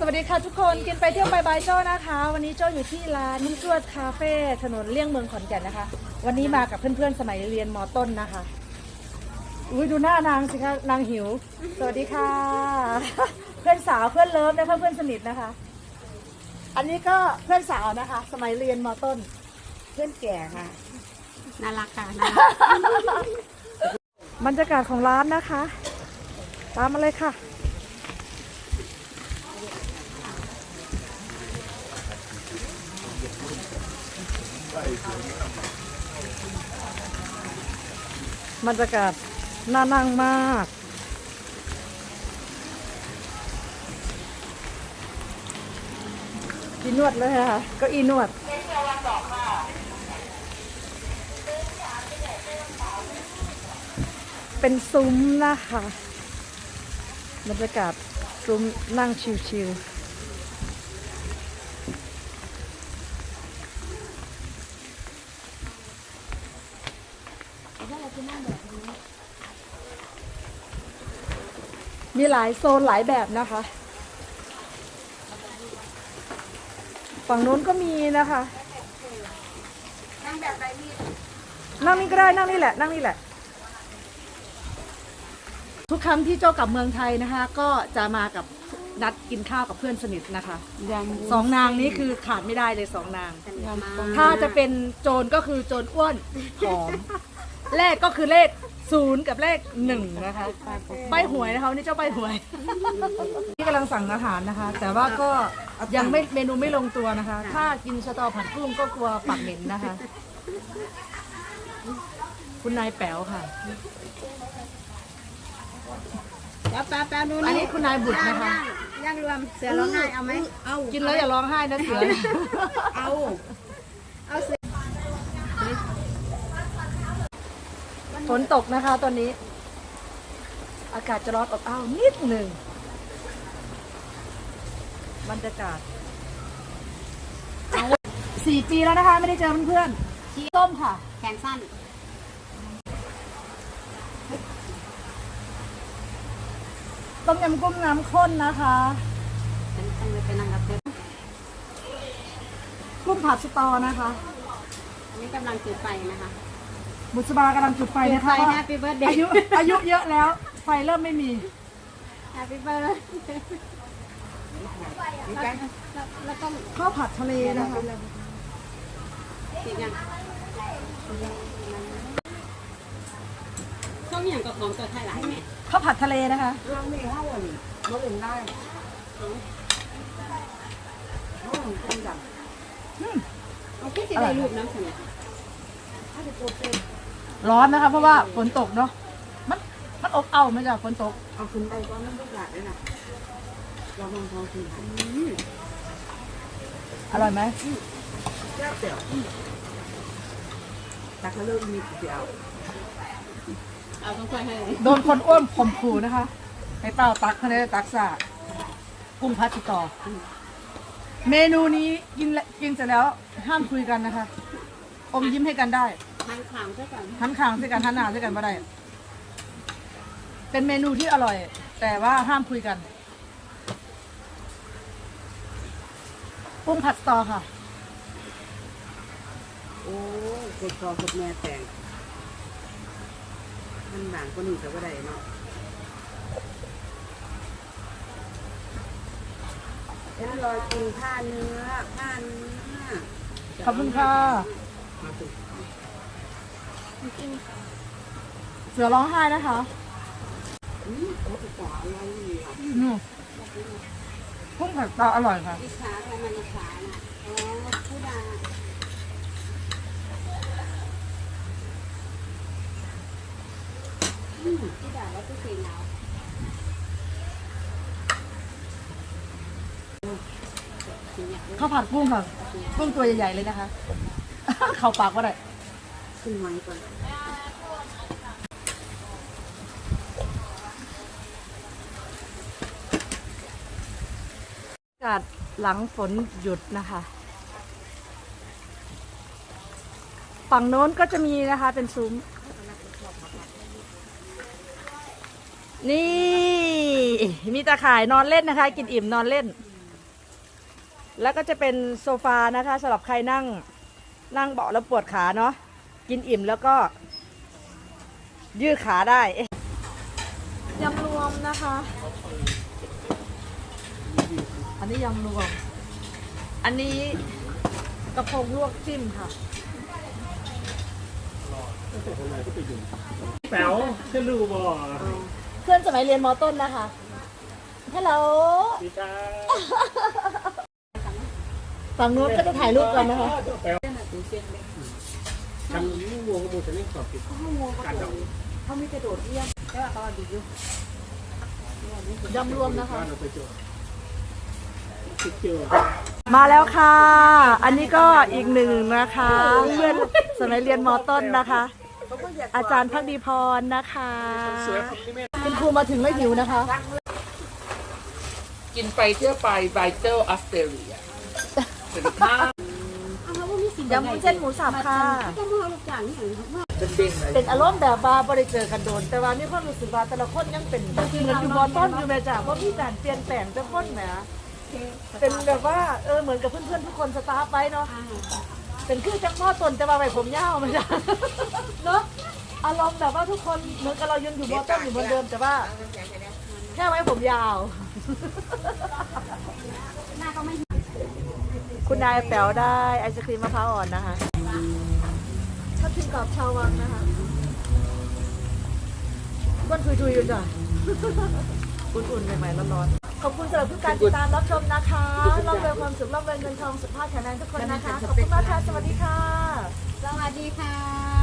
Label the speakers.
Speaker 1: สวัสดีค่ะทุกคนกินไปเที่ยวไปบายโจ้นะคะ วันนี้โจ้อยู่ที่ร้านชวดคาเฟ่ถนนเลี่ยงเมืองขอนแก่นนะคะ วันนี้มากับเพื่อนๆสมัยเรียนมต้นนะคะอุ้ยดูหน้านางสิคะนางหิว สวัสดีค่ะ เพื่อนสาวเพื่อนเลิฟนะคะเพื่อนสนิทนะคะ อันนี้ก็เพื่อนสาวนะคะ สมัยเรียนมต้น เพื่อนแก่ค่ะ
Speaker 2: น่ารักค่ะน่ารัก
Speaker 1: บรรยากาศของร้านนะคะ ตามมาเลยค่ะ บรรยากาศน่านั่งมากอีนวดเลยค่ะก็อีนวดเป็นซุ้มนะคะบรรยากาศซุ้มนั่งชิวๆ มีหลายโซนหลายแบบนะคะ ฝั่งนู้นก็มีนะคะ
Speaker 2: นั่งแบบไรนี่
Speaker 1: นั่งนี่ก็ได้นั่งนี่แหละ นั่งนี่แหละ ทุกครั้งที่เจ้ากลับเมืองไทยนะคะ ก็จะมากับนัดกินข้าวกับเพื่อนสนิทนะคะ
Speaker 2: ยำ
Speaker 1: สองนางนี้คือขาดไม่ได้เลยสองนาง
Speaker 2: ยำ
Speaker 1: ถ้าจะเป็นโจรก็คือโจรอ้วนผอม เลขก็คือเลขศูนย์กับเลขหนึ่งนะคะ ใบหวยนะคะวันนี่เจ้าใบหวยนี่กำลังสั่งอาหารนะคะ แต่ว่าก็ยังไม่เมนูไม่ลงตัวนะคะ ถ้ากินสตอผัดกุ้งก็กลัวปากเหม็นนะคะ คุณนายแป๋วค่ะ
Speaker 2: แป๊บแป๊บแป๊บนู่น
Speaker 1: อันนี้คุณนายบุตรนะคะ
Speaker 2: ย่างรวมเสือร้องไห้เอาไหมเอา
Speaker 1: กินแล้วอย่าร้องไห้นะเสือ
Speaker 2: เอา เอาเสือ
Speaker 1: ฝนตกนะคะ ตอนนี้ อากาศจะร้อนอบอ้าวนิดหนึ่งบรรยากาศสี่ปีแล้วนะคะ ไม่ได้เจอเพื่อนๆต้มค่ะ
Speaker 2: แขนสั้น
Speaker 1: ต้มยำกุ้งน้ำข้นนะคะ
Speaker 2: ฉันต้องไปนั่งกับเพื่อน
Speaker 1: กุ้งผัดสตอนะคะ
Speaker 2: อันนี้กำลังจุดไฟนะคะ
Speaker 1: บุษบากำลังจุดไฟ
Speaker 2: จุด
Speaker 1: นะ
Speaker 2: ไฟ
Speaker 1: คะ
Speaker 2: แฮปปี้เบิร์ดเด
Speaker 1: อา
Speaker 2: ย์
Speaker 1: ยุอายุเยอะแล้ว ไฟเริ่มไม่มี
Speaker 2: แฮปปี้เบิร์ดแล้วต้อง
Speaker 1: ข้าวผัดทะเลนะคะ
Speaker 2: ติดยังต้องอย่างกับของตัวไทยหลายไหม
Speaker 1: ข้าวผัดทะเลนะคะ
Speaker 3: เราไม่เข้าอะนี่เราเองได้เราเองเป็นแบบ
Speaker 2: เอาคิดจะได้รูปน้ำสนิท
Speaker 3: ถ้าจะโปรเต็ม
Speaker 1: ร้อนนะคะ เพราะว่าฝนตกเนาะมันมันอบอ้าวมาจากฝนตก
Speaker 3: เอาขึ้นไปก็ไม่ต้องหลาดเลยนะเราลองทองขึ้น
Speaker 1: อร่อยไหม
Speaker 3: แก้วเตี๋ยวตักแล้วเริ่มมีเตี๋ยว
Speaker 2: เอาต้องไฟให้
Speaker 1: โดนคนอ้วนข่มขู่นะคะให้เป้าตักคะแนนตักสะกุ้งพัดติดต่ออเมนูนี้กินและกินเสร็จแล้วห้ามคุยกันนะคะ อมยิ้มให้กันได้
Speaker 2: ทางขางซะก่อน
Speaker 1: หันข้างใส่กันหันหน้าใส่กันไม่ได้ เป็นเมนูที่อร่อย แต่ว่าห้ามคุยกันกุ้งผัดสตอค่ะ
Speaker 3: โอ้กดคอกดแม่แต่งมันหนังก็นี่แต่ว่าได้เนาะเอ็นรอยกินผ้าเนื้อผ้าเนื้อ
Speaker 1: ขอบคุณค่ะ
Speaker 3: มาถึง
Speaker 1: เสือร้องไห้นะคะ
Speaker 3: อืมโอ้โหกว่าอะไรนี่อะ
Speaker 1: อืมกุ้งผัดสตออร่อยค่ะ
Speaker 2: อิจฉาอะไรมันอิจฉาน่ะอ๋อผู้ดาอืมผู้ดาแล้วก็สีหนาว
Speaker 1: ข้าวผัดกุ้งค่ะ กุ้งตัวใหญ่ๆเลยนะคะ เข้าปากว่าได้
Speaker 3: ขึ้นไว้ก่อน
Speaker 1: อากาศหลังฝนหยุดนะคะ ฝั่งโน้นก็จะมีนะคะเป็นซุ้ม นี่ มีตาข่ายนอนเล่นนะคะ กินอิ่มนอนเล่น แล้วก็จะเป็นโซฟานะคะสำหรับใครนั่ง นั่งเบาะแล้วปวดขาเนาะ กินอิ่มแล้วก็ ยืดขาได้ยำรวมนะคะ อันนี้ยำรวม อันนี้กระเพงลวกจิ้มค่ะ
Speaker 4: แป๋วขึ้นรูบ่
Speaker 1: เพื่อนสมัยเรียนมอต้นนะคะฮัลโหล
Speaker 4: ดีจ้า
Speaker 1: ฝั่งนู้นก็จะถ่ายรูปกันนะคะ
Speaker 4: แป๋ว ทำลูกวงกระมูจะเล่นสอบติดการดอก
Speaker 1: เขามีกระโดดเยี่ยมใช่ป่ะตอนดีอยู่ยำรวมนะคะมาแล้วค่ะ อันนี้ก็อีกหนึ่งนะคะ เพื่อนสมัยเรียนมอต้นนะคะ อาจารย์พักดีพรนะคะคุณครูมาถึงแล้วหิวนะคะ
Speaker 5: กินไปเที่ยวไปไบเจอร์ออสเตรเลียสวัสดีค่ะ
Speaker 2: เอาเขาว่ามีสิ่ง
Speaker 1: ยำวุ้นเส้นหมูสับค่ะ
Speaker 2: ก็มาเอาลูกจานนี่อย่างนี้
Speaker 5: เป็นเด้งเลย
Speaker 1: เป็นอารมณ์แบบว่าบริเจอกันโดน แต่ว่ามีความรู้สึกว่าแต่ละคนยังเป็นเหมือนอยู่มอต้นอยู่แม่จ้ะเพราะมีการเปลี่ยนแปลงแต่คนแหมเป็นแบบว่าเออเหมือนกับเพื่อนๆทุกคนสตาร์ฟไปเนาะเป็นคือจังมอต้นแต่ว่าไว้ผมยาวไม่ใช่เนาะอารมณ์แบบว่าทุกคนเหมือนกับเรายังอยู่มอต้นอยู่เหมือนเดิมแต่ว่า แค่ไว้ผมยาว
Speaker 2: หน้าก็ไม่
Speaker 1: คุณนายแป๋วได้ไอศครีมมะพร้าวอ่อนนะคะชอบกินกรอบชาววังนะคะก้นทุยๆอยู่จ้ะอุ่นๆใหม่ๆร้อนๆขอบคุณสำหรับทุกการติดตามรับชมนะคะร่ำรวยความสุขร่ำรวยเงินทองสุขภาพแข็งแรงทุกคนนะคะขอบคุณมากค่ะสวัสดีค่ะ
Speaker 2: สวัสดีค่ะ